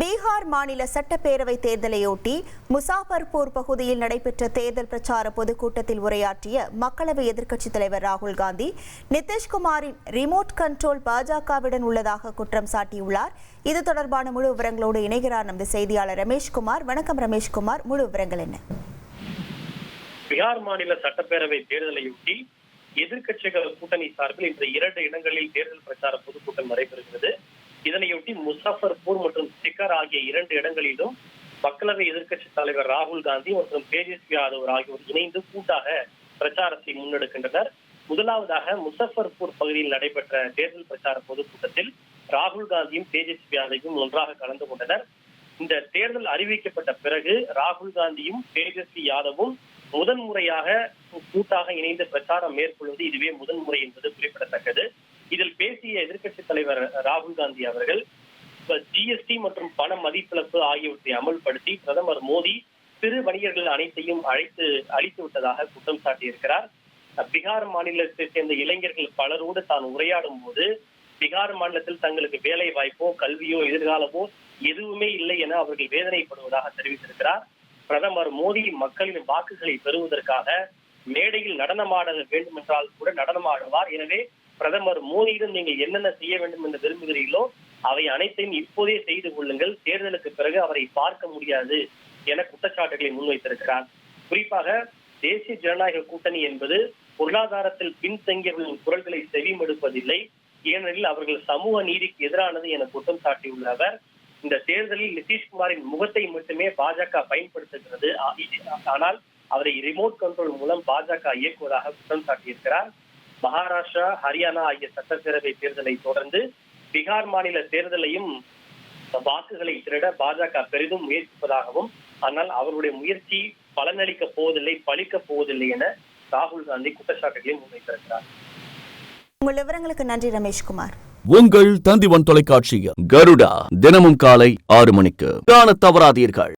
பீகார் மாநில சட்டப்பேரவை தேர்தலையொட்டி முசாபர்பூர் பகுதியில் நடைபெற்ற தேர்தல் பிரச்சார பொதுக்கூட்டத்தில் உரையாற்றிய மக்களவை எதிர்க்கட்சித் தலைவர் ராகுல் காந்தி நிதிஷ்குமாரின் ரிமோட் கண்ட்ரோல் பாஜகவிடன் உள்ளதாக குற்றம் சாட்டியுள்ளார். இது தொடர்பான முழு விவரங்களோடு இணைகிறார் நமது செய்தியாளர் ரமேஷ்குமார். வணக்கம் ரமேஷ்குமார். முழு விவரங்கள் என்ன? பீகார் மாநில சட்டப்பேரவை தேர்தலையொட்டி எதிர்க்கட்சிகள் கூட்டணி சார்பில் இந்த இரண்டு இடங்களில் தேர்தல் பிரச்சார பொதுக்கூட்டம் நடைபெறுகிறது. இதனையொட்டி முசாஃபர்பூர் மற்றும் சிக்கர் ஆகிய இரண்டு இடங்களிலும் மக்களவை எதிர்க்கட்சி தலைவர் ராகுல் காந்தி மற்றும் தேஜஸ்வி யாதவ் ஆகியோர் இணைந்து கூட்டாக பிரச்சாரத்தை முன்னெடுக்கின்றனர். முதலாவதாக முசஃபர்பூர் பகுதியில் நடைபெற்ற தேர்தல் பிரச்சார பொதுக்கூட்டத்தில் ராகுல் காந்தியும் தேஜஸ்வி யாதவும் ஒன்றாக கலந்து கொண்டனர். இந்த தேர்தல் அறிவிக்கப்பட்ட பிறகு ராகுல் காந்தியும் தேஜஸ்வி யாதவும் முதன்முறையாக கூட்டாக இணைந்து பிரச்சாரம் மேற்கொள்வது இதுவே முதன்முறை என்பது குறிப்பிடத்தக்கது. இதில் பேசிய எதிர்க்கட்சித் தலைவர் ராகுல் காந்தி அவர்கள் ஜிஎஸ்டி மற்றும் பண மதிப்பிழப்பு ஆகியவற்றை அமல்படுத்தி பிரதமர் மோடி சிறு வணிகர்கள் அனைத்தையும் அழைத்து அழித்து விட்டதாக குற்றம் சாட்டியிருக்கிறார். பீகார் மாநிலத்தை சேர்ந்த இளைஞர்கள் பலரோடு தான் உரையாடும் போது பீகார் மாநிலத்தில் தங்களுக்கு வேலை வாய்ப்போ கல்வியோ எதிர்காலமோ எதுவுமே இல்லை என அவர்கள் வேதனைப்படுவதாக தெரிவித்திருக்கிறார். பிரதமர் மோடி மக்களின் வாக்குகளை பெறுவதற்காக மேடையில் நடனமாட வேண்டும் என்றால் கூட நடனமாடுவார். எனவே பிரதமர் மோடியிடம் நீங்கள் என்னென்ன செய்ய வேண்டும் என்று விரும்புகிறீர்களோ அவை அனைத்தையும் இப்போதே செய்து கொள்ளுங்கள். தேர்தலுக்கு பிறகு அவரை பார்க்க முடியாது என குற்றச்சாட்டுகளை முன்வைத்திருக்கிறார். குறிப்பாக தேசிய ஜனநாயக கூட்டணி என்பது பொருளாதாரத்தில் பின்தங்கியவர்களின் குரல்களை செவிமடுப்பதில்லை. ஏனெனில் அவர்கள் சமூக நீதிக்கு எதிரானது என குற்றம் சாட்டியுள்ள அவர் இந்த தேர்தலில் நிதிஷ்குமாரின் முகத்தை மட்டுமே பாஜக பயன்படுத்துகிறது. ஆனால் அவரை ரிமோட் கண்ட்ரோல் மூலம் பாஜக இயக்குவதாக குற்றம் சாட்டியிருக்கிறார். மகாராஷ்டிரா ஹரியானா ஆகிய சட்டப்பேரவை தேர்தலை தொடர்ந்து பீகார் மாநில தேர்தலையும் வாக்குகளை திருட பாஜக பெரிதும் முயற்சிப்பதாகவும் ஆனால் அவருடைய முயற்சி பலனளிக்க போவதில்லை பலிக்க போவதில்லை என ராகுல் காந்தி குற்றச்சாட்டுகளை முன்வைத்திருக்கிறார். உங்கள் விவரங்களுக்கு நன்றி ரமேஷ்குமார் உங்கள் தந்திவன் தொலைக்காட்சியில் கருடா தினமும் காலை ஆறு மணிக்கு. காணத் தவறாதீர்கள்.